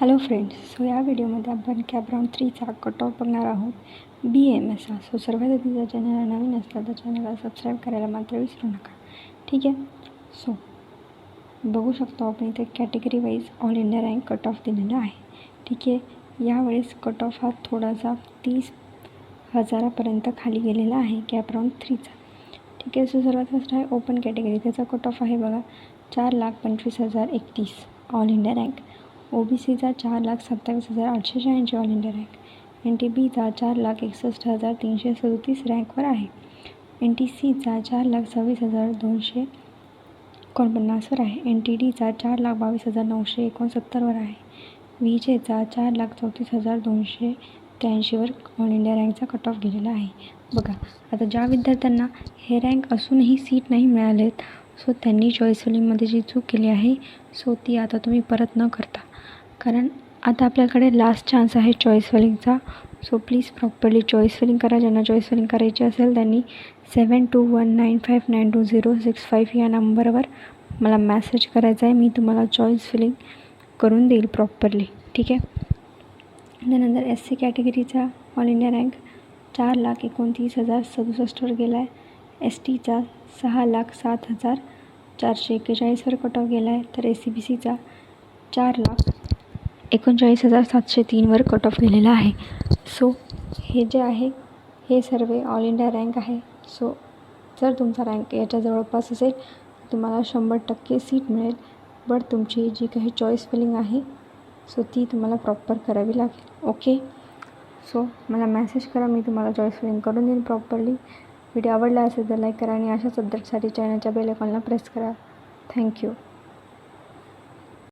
Hello friends so या व्हिडिओमध्ये आपण कॅब्राऊंड थ्रीचा कट ऑफ बघणार आहोत. बी एम एसचा सो सर्वात आधी जर चॅनल नवीन असला तर चॅनलला सबस्क्राईब करायला मात्र विसरू नका. ठीक आहे? सो बघू शकतो आपण इथे category wise all India rank cut off दिलेला आहे. ठीक आहे? यावेळेस कट ऑफ हा थोडासा तीस हजारापर्यंत खाली गेलेला आहे कॅपराऊंड थ्रीचा ठीक आहे? सो सर्वात फर्स्ट आहे ओपन कॅटेगरी त्याचा कट ऑफ आहे बघा. चार लाख पंचवीस हजार एकतीस. All India rank O B सीचा चार लाख सत्तावीस हजार आठशे शहाऐंशी all India rank. N T बीचा चार लाख एकसष्ट हजार तीनशे सदतीस रँकवर आहे. एन टी सीचा चार लाख सव्वीस हजार दोनशे एकोणपन्नासवर आहे. एन टी डीचा चार लाख बावीस हजार नऊशे एकोणसत्तरवर आहे. व्ही जेचा चार लाख चौतीस हजार दोनशे त्र्याऐंशीवर ऑल इंडिया रँकचा कट ऑफ गेलेला आहे. बघा आता ज्या विद्यार्थ्यांना हे रँक असूनही सीट नाही मिळालेत सो त्यांनी चॉईस फिलिंगमध्ये जी चूक केली आहे सो ती आता तुम्ही परत न करता. कारण आता आपल्याकडे लास्ट चान्स आहे choice फिलिंगचा so please properly choice filling करा. ज्यांना चॉईस फिलिंग करायची असेल त्यांनी seven two one nine five nine two zero six five या नंबरवर मला मॅसेज करायचा आहे. मी तुम्हाला चॉईस फिलिंग करून देईल प्रॉपरली ठीक आहे? त्यानंतर एस सी कॅटेगरीचा ऑल इंडिया रँक चार लाख एकोणतीस हजार सदुसष्टवर गेला आहे एस टीचा सहा लाख सात हजार चारशे एक्केचाळीसवर कट ऑफ गेला आहे तर ए सी बी सीचा चार लाख एकोणचाळीस हजार सातशे तीनवर कट ऑफ गेलेला आहे. सो हे जे आहे हे सर्व ऑल इंडिया रँक आहे. सो जर तुमचा रँक याच्या जवळपास असेल तुम्हाला शंभर टक्के सीट मिळेल. बट तुमची जी काही चॉईस फिलिंग आहे सो ती तुम्हाला प्रॉपर करावी लागेल. ओके सो मला मॅसेज करा मी तुम्हाला चॉईस फिलिंग करून देईन प्रॉपरली व्हिडिओ आवडला असेल तर लाईक करा आणि अशाच अपडेटसाठी चॅनलच्या बेल आयकॉनला प्रेस करा. थँक्यू